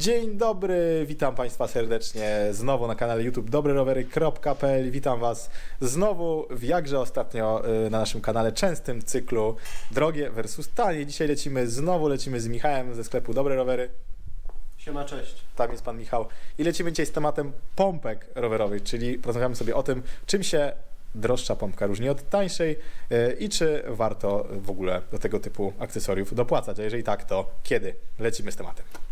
Dzień dobry, witam Państwa serdecznie znowu na kanale YouTube dobrerowery.pl. Witam Was znowu w jakże ostatnio y, na naszym kanale częstym cyklu Drogie versus Tanie. Dzisiaj lecimy, znowu lecimy z Michałem ze sklepu Dobre Rowery. Siema, cześć. Tam jest Pan Michał. I lecimy dzisiaj z tematem pompek rowerowych, czyli porozmawiamy sobie o tym, czym się droższa pompka różni od tańszej y, i czy warto w ogóle do tego typu akcesoriów dopłacać, a jeżeli tak, to kiedy? Lecimy z tematem.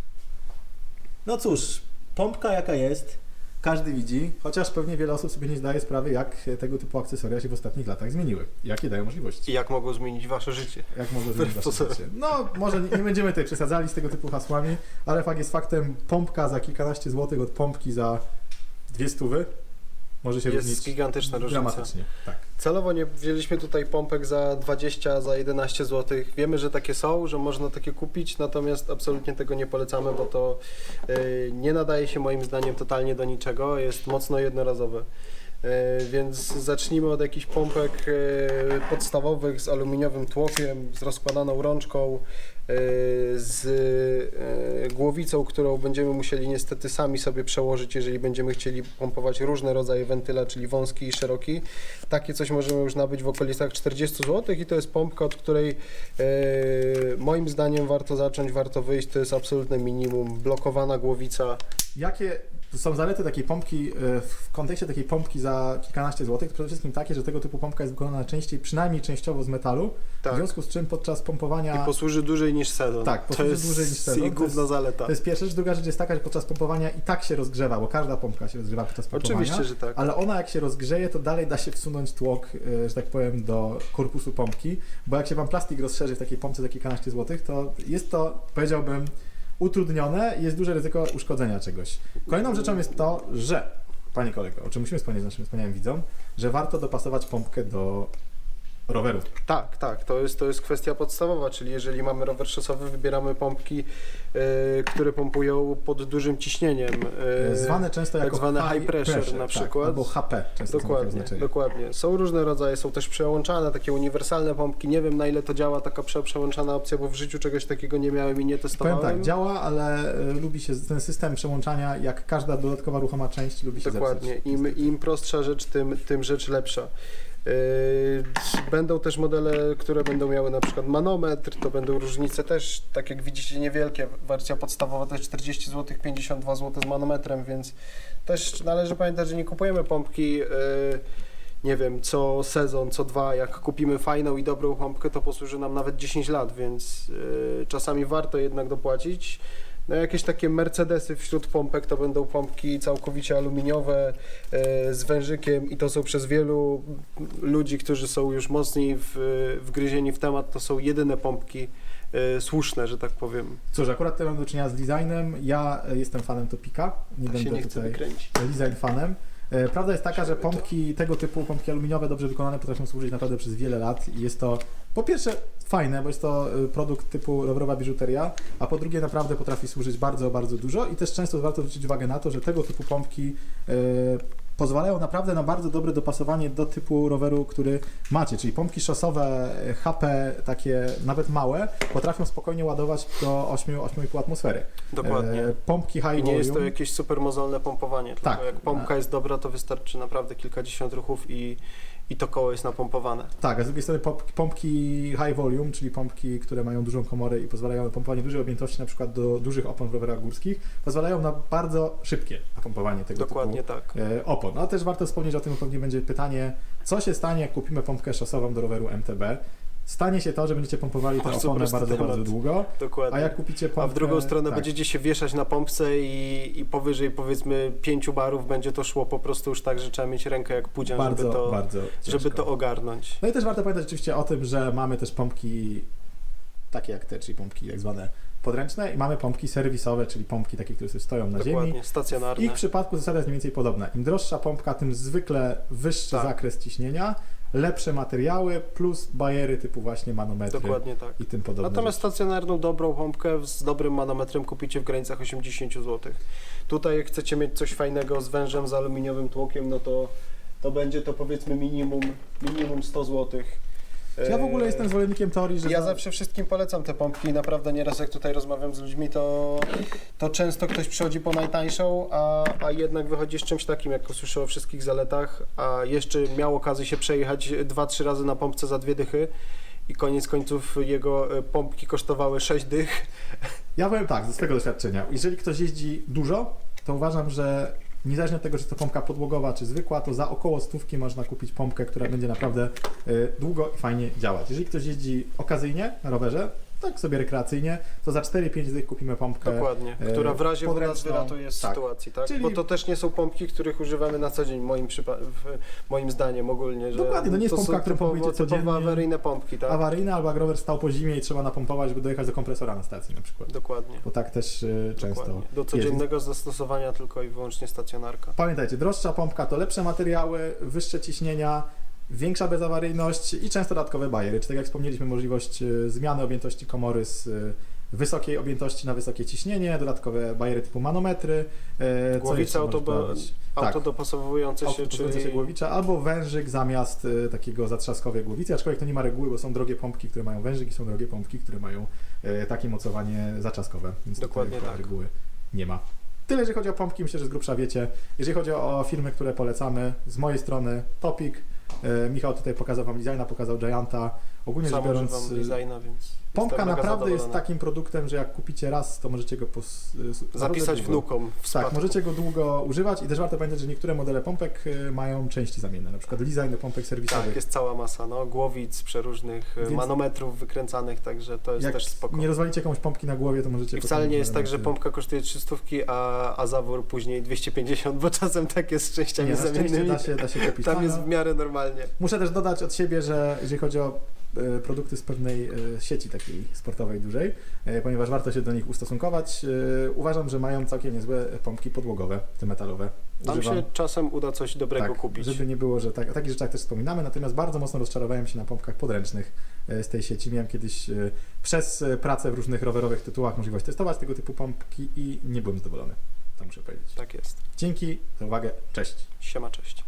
No cóż, pompka jaka jest, każdy widzi, chociaż pewnie wiele osób sobie nie zdaje sprawy, jak tego typu akcesoria się w ostatnich latach zmieniły. Jakie dają możliwości. I jak mogą zmienić wasze życie? Jak mogło zmienić wasze pozorom. życie. No, może nie, nie będziemy tutaj przesadzali z tego typu hasłami, ale fakt jest faktem, pompka za kilkanaście złotych od pompki za dwie stówy może się Jest różnić gigantyczna różnica. dramatycznie. Tak. Celowo nie wzięliśmy tutaj pompek za 20, za 11 zł. Wiemy, że takie są, że można takie kupić, natomiast absolutnie tego nie polecamy, bo to y, nie nadaje się moim zdaniem totalnie do niczego, jest mocno jednorazowe. Y, Więc zacznijmy od jakichś pompek y, podstawowych z aluminiowym tłokiem, z rozkładaną rączką, y, z głowicą, którą będziemy musieli niestety sami sobie przełożyć, jeżeli będziemy chcieli pompować różne rodzaje wentyla, czyli wąski i szeroki. Takie coś możemy już nabyć w okolicach 40 zł i to jest pompka, od której e, moim zdaniem warto zacząć, warto wyjść. To jest absolutne minimum. Blokowana głowica. Jakie są zalety takiej pompki e, w kontekście takiej pompki za kilkanaście złotych? To przede wszystkim takie, że tego typu pompka jest wykonana częściej, przynajmniej częściowo z metalu, w Tak. związku z czym podczas pompowania I posłuży dłużej niż sezon. Tak, to posłuży jest dłużej niż sezon. jej To główna jest- zaleta. To jest pierwsza rzecz. Druga rzecz jest taka, że podczas pompowania i tak się rozgrzewa, bo każda pompka się rozgrzewa podczas pompowania. Oczywiście, że tak. Ale ona jak się rozgrzeje, to dalej da się wsunąć tłok, e, że tak powiem, do korpusu pompki, bo jak się Wam plastik rozszerzy w takiej pompce za kilkanaście złotych, to jest to, powiedziałbym, utrudnione i jest duże ryzyko uszkodzenia czegoś. Kolejną rzeczą jest to, że, Panie kolego, o czym musimy wspomnieć naszym wspaniałym widzom, że warto dopasować pompkę do roweru. Tak, tak, to jest, to jest kwestia podstawowa, czyli jeżeli mamy rower szosowy, wybieramy pompki, e, które pompują pod dużym ciśnieniem. e, Zwane często tak jako zwane high pressure na tak, przykład. albo HP często są Dokładnie, oznaczenia. dokładnie. Są różne rodzaje, są też przełączane, takie uniwersalne pompki. Nie wiem na ile to działa taka prze przełączana opcja, bo w życiu czegoś takiego nie miałem i nie Powiem testowałem. tak, działa, ale e, lubi się ten system przełączania, jak każda dodatkowa ruchoma część, lubi się Dokładnie. zepsuć. Im, Im prostsza rzecz, tym, tym rzecz lepsza. Yy, Będą też modele, które będą miały na przykład manometr, to będą różnice też, tak jak widzicie, niewielkie. Wersja podstawowa to jest 40 zł, 52 zł z manometrem, więc też należy pamiętać, że nie kupujemy pompki, yy, nie wiem, co sezon, co dwa. Jak kupimy fajną i dobrą pompkę, to posłuży nam nawet 10 lat, więc yy, czasami warto jednak dopłacić. No jakieś takie Mercedesy wśród pompek to będą pompki całkowicie aluminiowe e, z wężykiem i to są przez wielu ludzi, którzy są już mocniej w, wgryzieni w temat, to są jedyne pompki e, słuszne, że tak powiem. Cóż, akurat tutaj mam do czynienia z designem. Ja e, jestem fanem Topika, nie Tak się będę nie chce tutaj wykręcić. design fanem. Prawda jest taka, że pompki tego typu, pompki aluminiowe dobrze wykonane potrafią służyć naprawdę przez wiele lat i jest to po pierwsze fajne, bo jest to e, produkt typu rowerowa biżuteria, a po drugie naprawdę potrafi służyć bardzo, bardzo dużo i też często warto zwrócić uwagę na to, że tego typu pompki e, pozwalają naprawdę na bardzo dobre dopasowanie do typu roweru, który macie, czyli pompki szosowe HP, takie nawet małe, potrafią spokojnie ładować do 8, 8,5 atmosfery. Dokładnie. E, Pompki high I nie jest to jakieś super mozolne pompowanie, Tak. jak pompka jest dobra, to wystarczy naprawdę kilkadziesiąt ruchów i, i to koło jest napompowane. Tak, a z drugiej strony pomp- pompki high volume, czyli pompki, które mają dużą komorę i pozwalają na pompowanie dużej objętości, na przykład do dużych opon w rowerach górskich, pozwalają na bardzo szybkie pompowanie tego Dokładnie typu tak. e, opon. No, ale też warto wspomnieć o tym, pewnie będzie pytanie, co się stanie, jak kupimy pompkę szosową do roweru MTB? Stanie się to, że będziecie pompowali tę oponę bardzo, temat. bardzo długo, Dokładnie. a jak kupicie pompkę... A w drugą stronę tak, będziecie się wieszać na pompce i, i powyżej powiedzmy pięciu barów będzie to szło po prostu już tak, że trzeba mieć rękę jak pudzian, bardzo, żeby, to, bardzo żeby to ogarnąć. No i też warto pamiętać oczywiście o tym, że mamy też pompki takie jak te, czyli pompki tak zwane podręczne i mamy pompki serwisowe, czyli pompki takie, które sobie stoją na ziemi. Dokładnie, W stacjonarne. ich przypadku zasada jest mniej więcej podobna. Im droższa pompka, tym zwykle wyższy Tak. zakres ciśnienia, lepsze materiały plus bajery typu właśnie manometry Dokładnie tak. i tym podobne. Natomiast rzeczy. stacjonarną, dobrą pompkę z dobrym manometrem kupicie w granicach 80 zł. Tutaj jak chcecie mieć coś fajnego z wężem, z aluminiowym tłokiem, no to, to będzie to powiedzmy minimum, minimum 100 zł. Ja w ogóle jestem zwolennikiem teorii, że Ja za- zawsze wszystkim polecam te pompki i naprawdę nieraz jak tutaj rozmawiam z ludźmi, to, to często ktoś przychodzi po najtańszą, a, a jednak wychodzi z czymś takim, jak usłyszy o wszystkich zaletach, a jeszcze miał okazję się przejechać 2-3 razy na pompce za dwie dychy i koniec końców jego e, pompki kosztowały 6 dych. Ja powiem tak, ze swojego doświadczenia. Jeżeli ktoś jeździ dużo, to uważam, że niezależnie od tego, czy to pompka podłogowa, czy zwykła, to za około stówki można kupić pompkę, która będzie naprawdę y, długo i fajnie działać. Jeżeli ktoś jeździ okazyjnie na rowerze, tak sobie rekreacyjnie, to za 4-5 dych kupimy pompkę. Dokładnie, e, która w razie podręczną. wyratuje z Tak. sytuacji, tak? Czyli- Bo to też nie są pompki, których używamy na co dzień, moim, przypa- w, moim zdaniem ogólnie. Że Dokładnie, to nie jest pompka, są którą pompujecie codziennie. awaryjne pompki, tak? Awaryjna albo jak rower stał po zimie i trzeba napompować, żeby dojechać do kompresora na stacji na przykład. Dokładnie. Bo tak też y, często Dokładnie. Do jest. codziennego zastosowania tylko i wyłącznie stacjonarka. Pamiętajcie, droższa pompka to lepsze materiały, wyższe ciśnienia, większa bezawaryjność i często dodatkowe bajery. Czy tak jak wspomnieliśmy, możliwość y, zmiany objętości komory z y, wysokiej objętości na wysokie ciśnienie, dodatkowe bajery typu manometry. e, autobo- pojawić? Tak. Autodopasowujące się, Autodopasowujące czyli się głowicza albo wężyk zamiast takiego zatrzaskowej głowicy, aczkolwiek to nie ma reguły, bo są drogie pompki, które mają wężyk i są drogie pompki, które mają takie mocowanie zatrzaskowe, więc Dokładnie tak. reguły nie ma. Tyle, jeżeli chodzi o pompki, myślę, że z grubsza wiecie. Jeżeli chodzi o firmy, które polecamy, z mojej strony Topik, Michał tutaj pokazał Wam designa, pokazał Gianta. Ogólnie rzecz biorąc, y, designa, więc pompka naprawdę jest takim produktem, że jak kupicie raz, to możecie go pos, y, Zapisać wnukom w tak, możecie go długo używać i też warto pamiętać, że niektóre modele pompek y, mają części zamienne, na przykład design do pompek serwisowych. Tak, jest cała masa, no, głowic przeróżnych, Więc- manometrów wykręcanych, także to jest też spoko. nie rozwalicie komuś pompki na głowie, to możecie... I wcale nie jest tak, że pompka kosztuje 300, a, a zawór później 250, bo czasem tak jest z częściami Nie, zamiennymi. da się, da się kupić Tam jest w miarę normalnie. Muszę też dodać od siebie, że jeżeli chodzi o produkty z pewnej e, sieci takiej sportowej dużej, e, ponieważ warto się do nich ustosunkować, e, uważam, że mają całkiem niezłe pompki podłogowe, te metalowe. Tam Używam- się czasem uda coś dobrego tak, kupić. żeby nie było, że tak, o takich rzeczach też wspominamy, natomiast bardzo mocno rozczarowałem się na pompkach podręcznych e, z tej sieci. Miałem kiedyś e, przez e, pracę w różnych rowerowych tytułach możliwość testować tego typu pompki i nie byłem zadowolony. To muszę powiedzieć. Tak jest. Dzięki za uwagę, cześć. Siema, cześć.